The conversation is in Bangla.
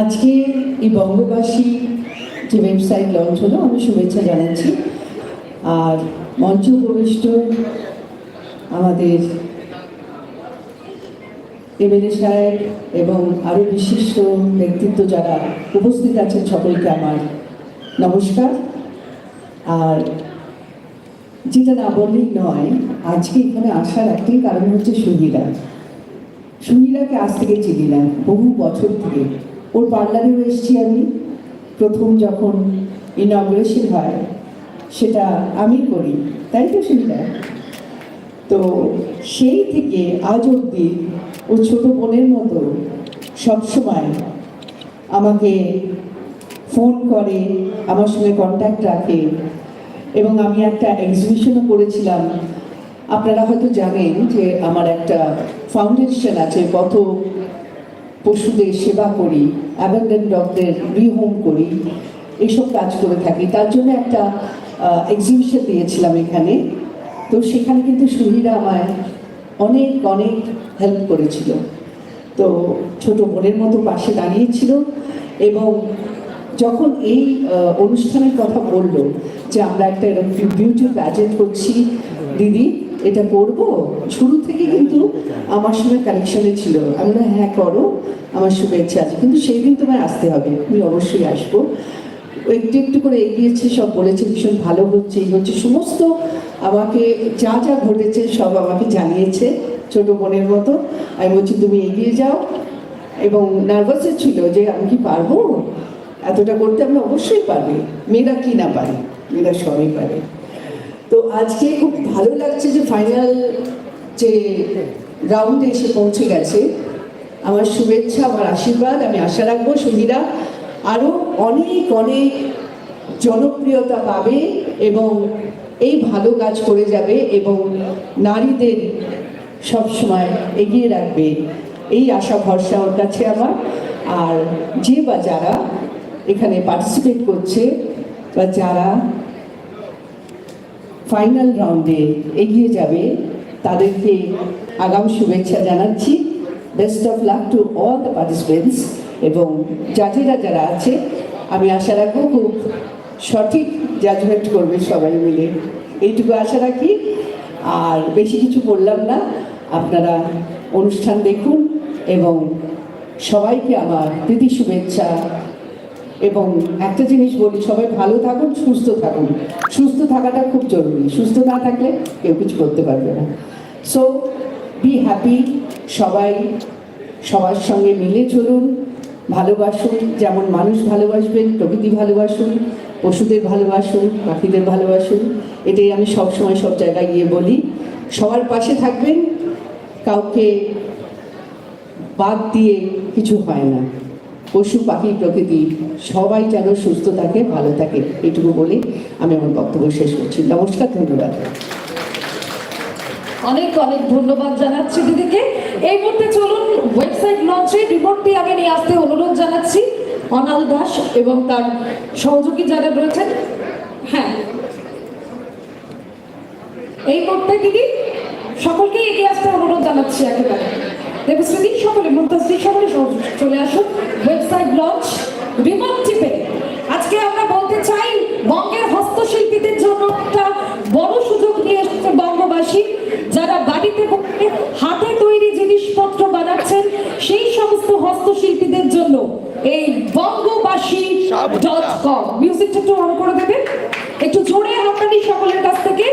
আজকে এই বঙ্গবাসী যে ওয়েবসাইট লঞ্চ হলো, আমি শুভেচ্ছা জানাচ্ছি। আর মঞ্চ প্রবিষ্ট আমাদের এমএলএ সাহেব এবং আরও বিশিষ্ট ব্যক্তিত্ব যারা উপস্থিত আছেন সকলকে আমার নমস্কার। আর যেটা না বললেই নয়, আজকে এখানে আসার একটাই কারণ হচ্ছে সুহিরা। সুহিরাকে আজ থেকে চিনি না, বহু বছর থেকে। ওর পার্লারেও এসেছি আমি। প্রথম যখন ইনগ্রেশন হয়, সেটা আমি করি। তাই তো সুহিরা তো সেই থেকে আজ অব্দি ও ছোট বোনের মতো সবসময় আমাকে ফোন করে, আমার সঙ্গে কন্ট্যাক্ট রাখে এবং আমি একটা এক্সিবিশনও করেছিলাম। আপনারা হয়তো জানেন যে আমার একটা ফাউন্ডেশন আছে কত পশুদের সেবা করি অ্যাবেন্ডেন ডগদের রিহোম করি এইসব কাজ করে থাকি। তার জন্য একটা এক্সিবিশন দিয়েছিলাম এখানে। তো সেখানে কিন্তু সুহিরা আমায় অনেক অনেক হেল্প করেছিল। তো ছোট বোনের মতো পাশে দাঁড়িয়েছিল এবং যখন এই অনুষ্ঠানের কথা বলল যে আমরা একটা এরকম বিউটি প্যাজেন্ট করছি, দিদি এটা করব শুরু থেকে কিন্তু আমার সঙ্গে কানেকশনে ছিল। আমি বললাম, হ্যাঁ করো। আমার শুভেচ্ছা আছে। কিন্তু সেই দিন তোমায় আসতে হবে। আমি অবশ্যই আসব। একটু একটু করে এগিয়েছে সব বলেছে ভীষণ ভালো হচ্ছে এই হচ্ছে। সমস্ত আমাকে যা যা ঘটেছে সব আমাকে জানিয়েছে ছোট বোনের মতো। আমি বলছি তুমি এগিয়ে যাও। এবং নার্ভাসও ছিল যে আমি কি পারব? এতটা করতে আমি অবশ্যই পারবে। মেয়েরা কি না পারে? মেয়েরা সবই পারে। তো আজকে খুব ভালো লাগছে যে ফাইনাল যে রাউন্ডে এসে পৌঁছে গেছে। আমার শুভেচ্ছা, আমার আশীর্বাদ, আমি আশা রাখব সুবিধা আরও অনেক অনেক জনপ্রিয়তা পাবে এবং এই ভালো কাজ করে যাবে এবং নারীদের সবসময় এগিয়ে রাখবে। এই আশা, ভরসা ওর কাছে আমার। আর যে বা যারা এখানে পার্টিসিপেট করছে বা যারা ফাইনাল রাউন্ডে এগিয়ে যাবে। তাদেরকে আগাম শুভেচ্ছা জানাচ্ছি। Best of luck to all the participants এবং জাজেরা যারা আছে, আমি আশা রাখব খুব সঠিক জাজমেন্ট করবে সবাই মিলে। এইটুকু আশা রাখি। আর বেশি কিছু বললাম না, আপনারা অনুষ্ঠান দেখুন এবং সবাইকে আমার প্রীতি শুভেচ্ছা এবং একটা জিনিস বলি, সবাই ভালো থাকুন, সুস্থ থাকুন। সুস্থ থাকাটা খুব জরুরি। সুস্থ না থাকলে কেউ কিছু করতে পারবে না। সো বি হ্যাপি সবাই, সবার সঙ্গে মিলে চলুন, ভালোবাসুন, যেমন মানুষ ভালোবাসবেন, প্রকৃতি ভালোবাসুন, পশুদের ভালোবাসুন, পাখিদের ভালোবাসুন, এটাই আমি সব সময় সব জায়গায় গিয়ে বলি। সবার পাশে থাকবেন, কাউকে বাদ দিয়ে কিছু হয় না। পশু, পাখি, প্রকৃতি, সবাই যেন সুস্থ থাকে, ভালো থাকে এটুকু বলে আমি আমার বক্তব্য শেষ করছি। নমস্কার, ধন্যবাদ। অনেক অনেক ধন্যবাদ জানাচ্ছি দিদিকে। এই মুহূর্তে চলুন ওয়েবসাইট লঞ্চে রিপোর্টটি আগে নিয়ে আসতে অনুরোধ জানাচ্ছি। অনাল দাস এবং তার সহযোগী যারা রয়েছেন হ্যাঁ। এই মুহূর্তে দিদি সকলকে এগিয়ে আসতে অনুরোধ জানাচ্ছি একেবারে। দেবশ্রুতি সকলে মুক্তাশ্রী সকলে চলে আসুন। ওয়েবসাইট লঞ্চ রিমন টিপে আজকে আমরা বলতে চাই বঙ্গের হস্তশিল্পীদের জন্য একটা বড় সুযোগ নিয়ে এসেছে বঙ্গবাসী। যারা বাড়িতে বসে হাতে তৈরি জিনিসপত্র বানাচ্ছেন সেই সমস্ত হস্তশিল্পীদের জন্য এই বঙ্গবাসী ডট কম মিউজিকটা একটু অন করে দেবেন। একটু জোরে হাততালি সকলের কাছ থেকে।